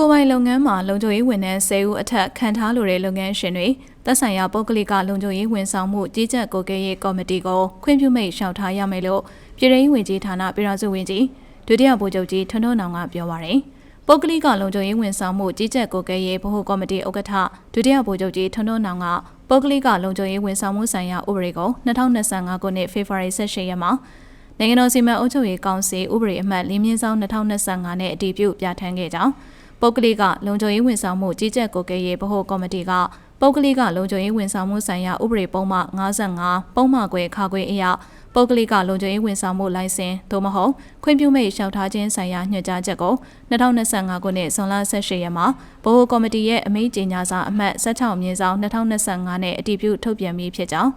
ကိုယ်ပိုင်လုပ်ငန်းမှာလုံခြုံရေးဝန်ထမ်း10ဦးအထက်ခံထားလိုတဲ့လုပ်ငန်းရှင်တွေသက်ဆိုင်ရာပုဂ္ဂလိကလုံခြုံရေးဝန်ဆောင်မှုကြီးကြပ်ကိုယ်ကဲရေးကော်မတီကိုခွင့်ပြုမိတ်လျှောက်ထားရမယ်လို့ပြည်ထောင်ဝင်ကြီးဌာနပြည်ထောင်စုဝန်ကြီးဒုတိယဗိုလ်ချုပ်ကြီးထွန်းထွန်းနောင်ကပြောပါရယ်ပုဂ္ဂလိကလုံခြုံရေးဝန်ဆောင်မှုကြီးကြပ်ကိုယ်ကဲရေးဗဟိုကော်မတီဥက္ကဋ္ဌဒုတိယဗိုလ်ချုပ်ကြီးထွန်းထွန်းနောင်ကပုဂ္ဂလိကလုံခြုံရေးဝန်ဆောင်မှုဆိုင်ရာဥပဒေကို2025ခုနှစ်ဖေဖော်ဝါရီ18ရက်မှာနိုင်ငံတော်စီမံအုပ်ချုပ်ရေးကောင်စီဥပဒေအမှတ်၄မြင်းဆောင်2025နဲ့အတည်ပြုပြဋ္ဌာန်းခဲ့ကြောင်း ပုဂ္ဂလိကလုံခြုံရေးဝန်ဆောင်မှုကြီးကြပ်ကိုယ်ကဲရေးဗဟိုကော်မတီကပုဂ္ဂလိကလုံခြုံရေးဝန်ဆောင်မှုဆိုင်ရာဥပဒေပုံမှ55ပုံမှခွဲခါခွဲအရာပုဂ္ဂလိကလုံခြုံရေးဝန်ဆောင်မှုလိုင်စင်သို့မဟုတ်ခွင့်ပြုမိတ်လျှောက်ထားခြင်းဆိုင်ရာညွှန်ကြားချက်ကို2025ခုနှစ်ဇွန်လ18ရက်မှာဗဟိုကော်မတီရဲ့အမိန့်ကြေညာစာအမှတ်16မြင်းဆောင်2025နဲ့အတည်ပြုထုတ်ပြန်ပြီးဖြစ်ကြောင်း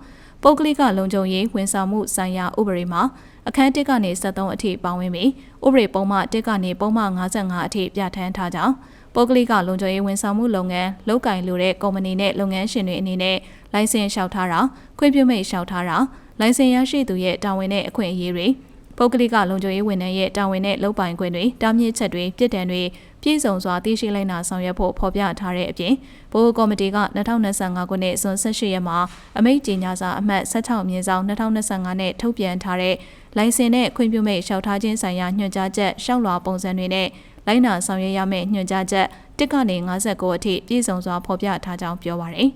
ပုဂ္ဂလိကလုံခြုံရေးဝန်ဆောင်မှုဆိုင်ရာဥပဒေမှာ အခန်း1ကနေ73အထိပါဝင်ပြီးဥပဒေပုံမှ1ကနေပုံမှ55အထိပြဋ္ဌာန်းထားကြောင်းပုဂ္ဂလိကလုံခြုံရေးဝန်ဆောင်မှုလုပ်ငန်းလုပ်ကင်လိုတဲ့ကုမ္ပဏီနဲ့လုပ်ငန်းရှင်တွေအနေနဲ့လိုင်စင်လျှောက်ထားတာခွင့်ပြုမိတ်လျှောက်ထားတာလိုင်စင်ရရှိသူရဲ့တာဝန်နဲ့အခွင့်အရေးတွေပုဂ္ဂလိကလုံခြုံရေးဝန်ထမ်းရဲ့တာဝန်နဲ့လုပ်ပိုင်ခွင့်တွေတားမြစ်ချက်တွေပြစ်ဒဏ်တွေပြည့်စုံစွာသိရှိလိုက်နာဆောင်ရွက်ဖို့ဖော်ပြထားတဲ့အပြင်ဘိုးကော်မတီက2025ခုနှစ်ဇွန်18ရက်မှာအမိန့်ကြေညာစာအမှတ်16မြင်းဆောင်2025နဲ့ထုတ်ပြန်ထားတဲ့ လိုင်စင်နဲ့ခွင့်ပြုမိတ်လျှောက်ထားခြင်းဆိုင်ရာညွှန်ကြားချက်ရှောက်လွှာပုံစံတွေနဲ့လိုက်နာဆောင်ရွက်ရမယ့်ညွှန်ကြားချက်တစ်ကနေ59အထိပြည့်စုံစွာဖော်ပြထားကြောင်းပြောပါရယ်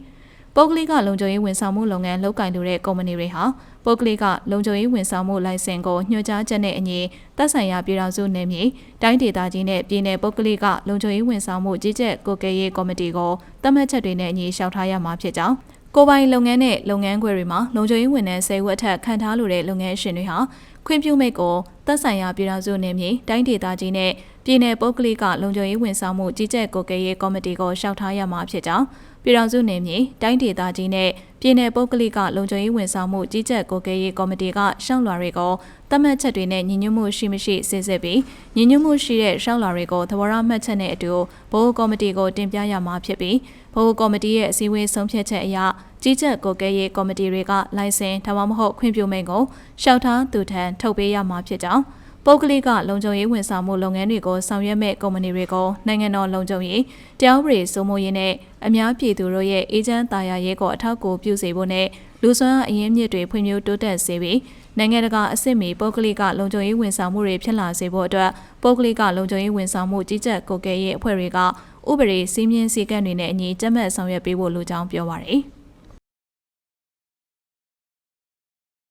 ပုဂ္ဂလိကလုံခြုံရေးဝန်ဆောင်မှုလုပ်ငန်းလုပ်ကင်လိုတဲ့ကုမ္ပဏီတွေဟာပုဂ္ဂလိကလုံခြုံရေးဝန်ဆောင်မှုလိုင်စင်ကိုညွှန်ကြားချက်နဲ့အညီသက်ဆိုင်ရာပြည်ထောင်စုနယ်မြေတိုင်းဒေသကြီးနဲ့ပြည်내ပုဂ္ဂလိကလုံခြုံရေးဝန်ဆောင်မှုကြီးကြပ်ကိုကဲရေးကော်မတီကိုသတ်မှတ်ချက်တွေနဲ့အညီလျှောက်ထားရမှာဖြစ်ကြောင်း ကိုပိုင်လုပ်ငန်းနဲ့လုပ်ငန်းခွဲတွေမှာလုံခြုံရေးဝန်ထမ်း10ဦးအထက်ခံထားလိုတဲ့လုပ်ငန်းရှင်တွေဟာခွင့်ပြုမိတ်ကိုသက်ဆိုင်ရာပြည်ထောင်စုနယ်မြေတိုင်းဒေသကြီးနဲ့ပြည်내ပုဂ္ဂလိကလုံခြုံရေးဝန်ဆောင်မှုကြီးကြပ်ကိုကဲရေးကော်မတီကိုလျှောက်ထားရမှာဖြစ်ကြောင်း ပြည်ထောင်စုနယ်မြေတိုင်းဒေသကြီးနဲ့ပြည်내ပုဂ္ဂလိကလုံခြုံရေးဝန်ဆောင်မှုကြီးကြပ်ကိုကဲရေးကော်မတီကရှောက်လွှာတွေကိုသတ်မှတ်ချက်တွေနဲ့ညီညွတ်မှုရှိမရှိစစ်စစ်ပြီးညီညွတ်မှုရှိတဲ့ရှောက်လွှာတွေကိုသဘောရမှတ်ချက်နဲ့အတူဘိုးကော်မတီကိုတင်ပြရမှာဖြစ်ပြီးဘိုးကော်မတီရဲ့အစည်းအဝေးဆုံးဖြတ်ချက်အရကြီးကြပ်ကိုကဲရေးကော်မတီတွေကလိုင်စင်ဒါမှမဟုတ်ခွင့်ပြုမိန့်ကိုရှောက်ထားသူထံထုတ်ပေးရမှာဖြစ်ကြောင်း ပုဂ္ဂလိကလုံခြုံရေးဝန်ဆောင်မှုလုပ်ငန်းတွေကိုဆောင်ရွက်မဲ့ကုမ္ပဏီတွေကိုနိုင်ငံတော်လုံခြုံရေးတရားဥပဒေစိုးမိုးရေးနဲ့အများပြည်သူတို့ရဲ့အေဂျင့်တာယာရေးကိုအထောက်အကူပြုစေဖို့နဲ့လူစွမ်းအရင်းမြစ်တွေဖွံ့ဖြိုးတိုးတက်စေပြီးနိုင်ငံတကာအဆင့်မီပုဂ္ဂလိကလုံခြုံရေးဝန်ဆောင်မှုတွေဖြစ်လာစေဖို့အတွက်ပုဂ္ဂလိကလုံခြုံရေးဝန်ဆောင်မှုကြီးကြပ်ကိုကဲရေးအဖွဲ့တွေကဥပဒေစည်းမျဉ်းစည်းကမ်းတွေနဲ့အညီကြက်မှတ်ဆောင်ရွက်ပေးဖို့လိုကြောင်းပြောပါရယ်။